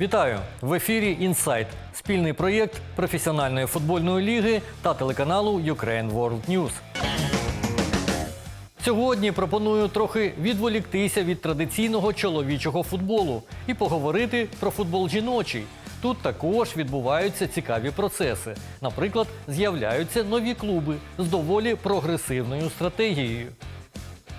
Вітаю в ефірі Інсайт, спільний проєкт професіональної футбольної ліги та телеканалу Ukraine World News. Сьогодні пропоную трохи відволіктися від традиційного чоловічого футболу і поговорити про футбол жіночий. Тут також відбуваються цікаві процеси. Наприклад, з'являються нові клуби з доволі прогресивною стратегією.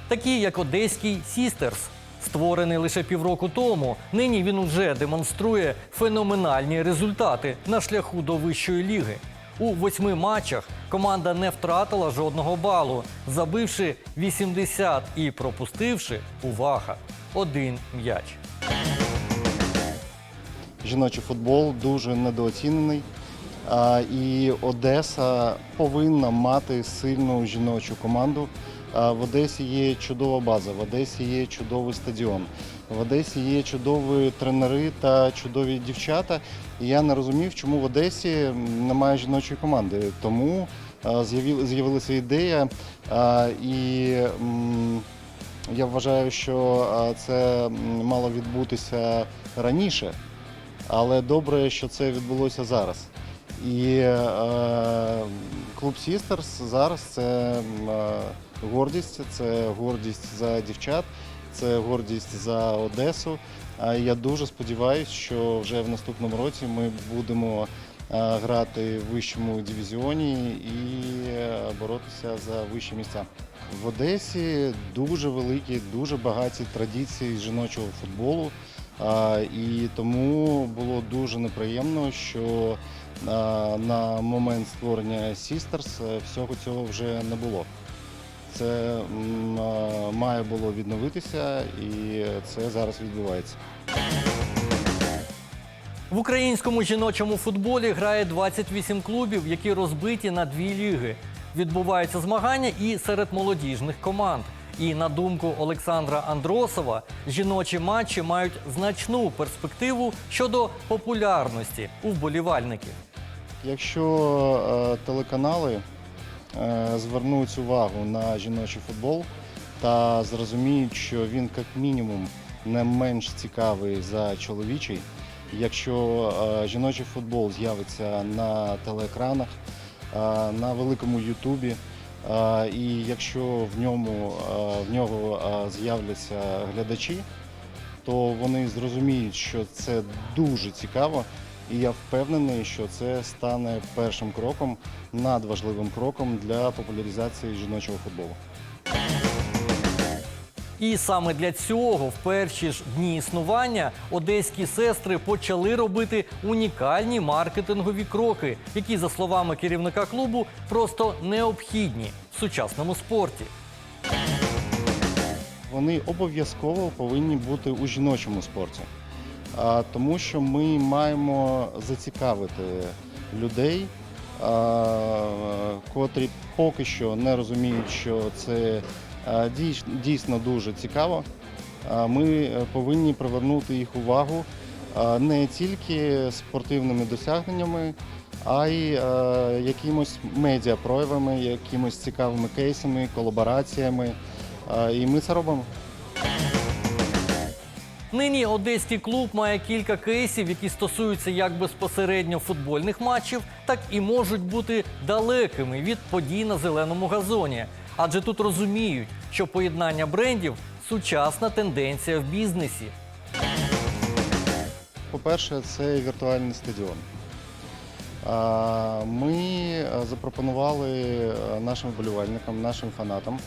Такі як одеський Сістерс. Створений лише півроку тому, нині він уже демонструє феноменальні результати на шляху до вищої ліги. У восьми матчах команда не втратила жодного балу, забивши 80 і пропустивши увага один м'яч. жіночий футбол дуже недооцінений. І Одеса повинна мати сильну жіночу команду. В Одесі є чудова база, в Одесі є чудовий стадіон, в Одесі є чудові тренери та чудові дівчата. І я не розумів, чому в Одесі немає жіночої команди. Тому з'явилася ідея. І я вважаю, що це мало відбутися раніше. Але добре, що це відбулося зараз. І клуб Sisters зараз це гордість, це гордість за дівчат, це гордість за Одесу. А я дуже сподіваюся, що вже в наступному році ми будемо е, грати в вищому дивізіоні і е, боротися за вищі місця. В Одесі дуже великі, дуже багаті традиції жіночого футболу. І тому було дуже неприємно, що на момент створення е, всього цього вже не було. Це має було відновитися, і це зараз відбувається. В українському жіночому футболі грає 28 клубів, які розбиті на дві ліги. Відбуваються змагання і серед молодіжних команд. І на думку Олександра Андросова, жіночі матчі мають значну перспективу щодо популярності у вболівальників. Якщо е, телеканали звернуть увагу на жіночий футбол та зрозуміють, що він як мінімум не менш цікавий за чоловічий, якщо е, жіночий футбол з'явиться на телеекранах, е, на великому Ютубі, е, і якщо в ньому е, в нього е, з'являться глядачі, то вони зрозуміють, що це дуже цікаво. І я впевнений, що це стане першим кроком, надважливим кроком для популяризації жіночого футболу. І саме для цього в перші ж дні існування одеські сестри почали робити унікальні маркетингові кроки, які, за словами керівника клубу, просто необхідні в сучасному спорті. Вони обов'язково повинні бути у жіночому спорті, тому що ми маємо зацікавити людей, котрі поки що не розуміють, що це дійсно дуже цікаво. Ми повинні привернути їх увагу не тільки спортивними досягненнями, а й якимось медіапроявами, якимось цікавими кейсами, колабораціями. І ми це робимо. Нині одеський клуб має кілька кейсів, які стосуються як безпосередньо футбольних матчів, так і можуть бути далекими від подій на зеленому газоні. Адже тут розуміють, що поєднання брендів сучасна тенденція в бізнесі. По-перше, це віртуальний стадіон. Ми запропонували нашим вболівальникам, нашим фанатам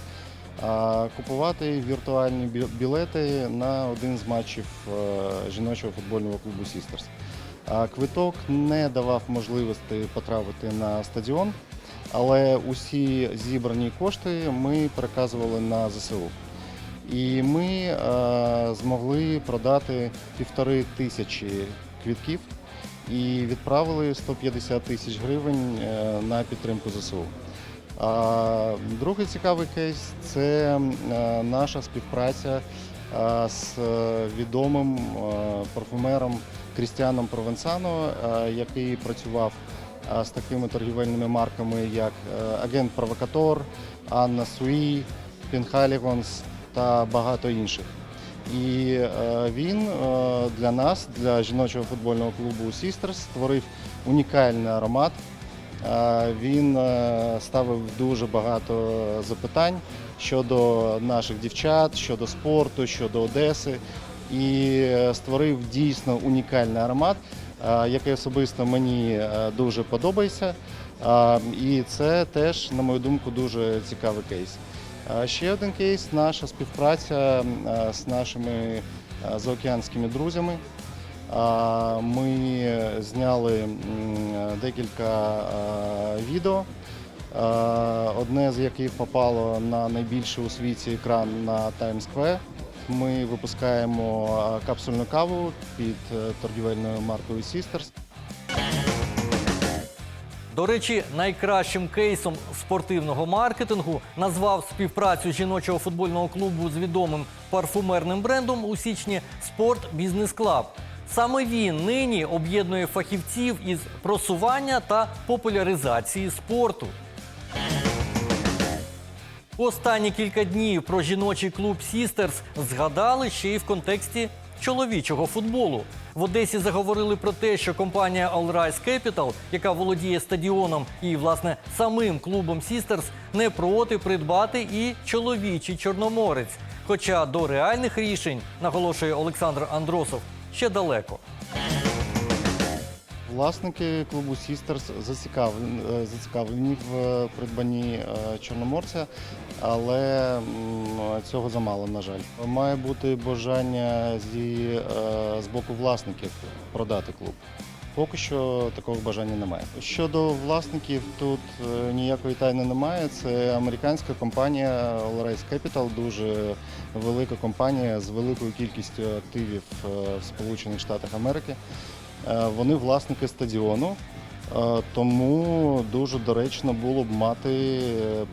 а, купувати віртуальні білети на один з матчів е, жіночого футбольного клубу. А, Квиток не давав можливості потрапити на стадіон, але усі зібрані кошти ми переказували на ЗСУ. І ми е, змогли продати півтори тисячі квітків і відправили 150 тисяч гривень е, на підтримку ЗСУ. А другий цікавий кейс це е, наша співпраця е, з е, відомим парфумером Крістіаном Провенсано, який працював з такими торгівельними марками, як Агент Провокатор, Анна Суї, Пінхалігонс та багато інших. І він для нас, для жіночого футбольного клубу Sisters, створив унікальний аромат. Він е, ставив дуже багато запитань щодо наших дівчат, щодо спорту, щодо Одеси. І е, створив дійсно унікальний аромат, е, який особисто мені дуже подобається. І це теж, на мою думку, дуже цікавий кейс. Ще один кейс наша співпраця з нашими заокеанськими друзями. Ми зняли декілька відео, одне з яких попало на найбільший у світі екран на Square. Ми випускаємо капсульну каву під е, торгівельною маркою Sisters. До речі, найкращим кейсом спортивного маркетингу назвав співпрацю жіночого футбольного клубу з відомим парфумерним брендом у січні Спорт Бізнес Клаб. Саме він нині об'єднує фахівців із просування та популяризації спорту. Останні кілька днів про жіночий клуб Сістерс згадали ще й в контексті чоловічого футболу. В Одесі заговорили про те, що компанія All Rise Capital, яка володіє стадіоном і власне самим клубом Сістерс, не проти придбати і чоловічий чорноморець. Хоча до реальних рішень, наголошує Олександр Андросов, ще далеко. Власники клубу Сістерс зацікавлені, е, в е, придбанні е, чорноморця, але цього замало, на жаль. Має бути бажання з боку власників продати клуб. Поки що такого бажання немає. Щодо власників, тут е, ніякої тайни немає. Це американська компанія All Rise Capital, дуже велика компанія з великою кількістю активів е, в Сполучених Штатах Америки. Е, Вони власники стадіону, тому дуже доречно було б мати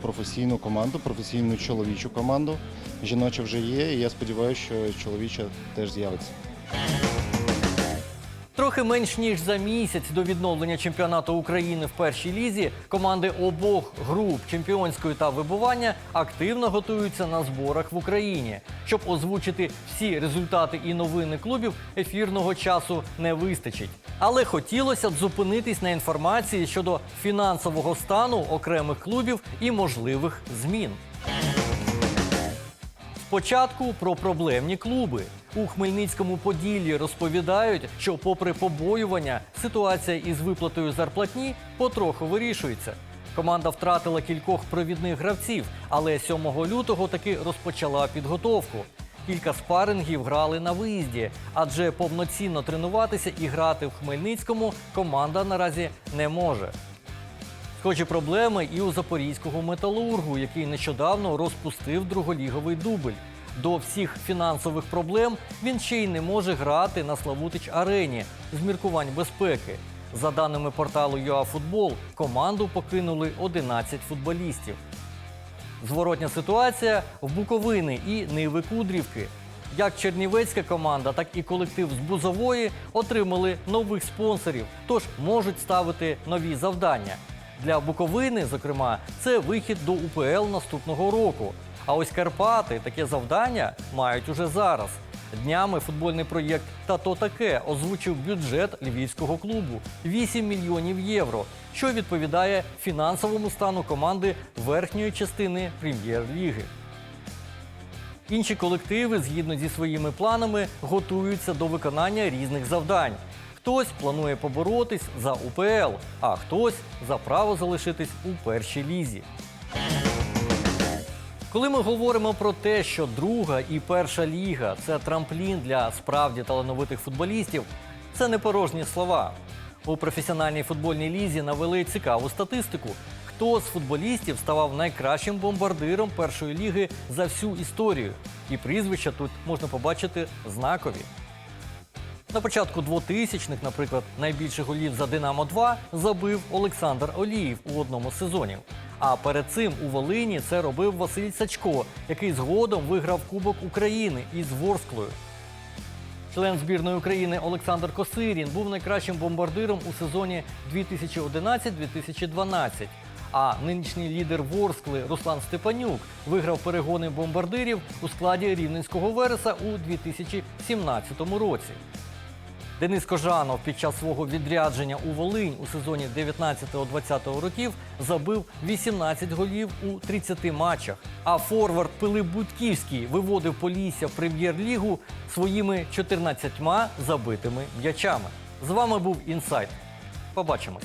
професійну команду, професійну чоловічу команду. Жіноча вже є, і я сподіваюся, що чоловіча теж з'явиться. Трохи менш ніж за місяць до відновлення чемпіонату України в першій лізі команди обох груп чемпіонської та вибування активно готуються на зборах в Україні. Щоб озвучити всі результати і новини клубів, ефірного часу не вистачить. Але хотілося б зупинитись на інформації щодо фінансового стану окремих клубів і можливих змін. Спочатку про проблемні клуби. У Хмельницькому Поділлі розповідають, що, попри побоювання, ситуація із виплатою зарплатні потроху вирішується. Команда втратила кількох провідних гравців, але 7 лютого таки розпочала підготовку. Кілька спарингів грали на виїзді, адже повноцінно тренуватися і грати в Хмельницькому команда наразі не може. Схожі проблеми і у запорізького металургу, який нещодавно розпустив друголіговий дубль. До всіх фінансових проблем він ще й не може грати на Славутич арені з міркувань безпеки. За даними порталу ЮАФутбол, команду покинули 11 футболістів. Зворотня ситуація в Буковини і Ниви Кудрівки. Як чернівецька команда, так і колектив з Бузової отримали нових спонсорів, тож можуть ставити нові завдання. Для Буковини, зокрема, це вихід до УПЛ наступного року. А ось Карпати таке завдання мають уже зараз. Днями футбольний проєкт Та то таке озвучив бюджет львівського клубу 8 мільйонів євро, що відповідає фінансовому стану команди верхньої частини прем'єр-ліги. Інші колективи, згідно зі своїми планами, готуються до виконання різних завдань. Хтось планує поборотись за УПЛ, а хтось за право залишитись у першій лізі. Коли ми говоримо про те, що друга і перша ліга це трамплін для справді талановитих футболістів, це не порожні слова. У професіональній футбольній лізі навели цікаву статистику. Хто з футболістів ставав найкращим бомбардиром першої ліги за всю історію? І прізвища тут можна побачити знакові. На початку 2000-х, наприклад, найбільше голів за Динамо 2 забив Олександр Оліїв у одному з сезонів. А перед цим у Волині це робив Василь Сачко, який згодом виграв Кубок України із Ворсклою. Член збірної України Олександр Косирін був найкращим бомбардиром у сезоні 2011-2012. А нинішній лідер Ворскли Руслан Степанюк виграв перегони бомбардирів у складі рівненського вереса у 2017 році. Денис Кожанов під час свого відрядження у Волинь у сезоні 19-20 років забив 18 голів у 30 матчах. А форвард Пилип Будківський виводив Полісся в прем'єр-лігу своїми 14 забитими м'ячами. З вами був інсайт. Побачимось.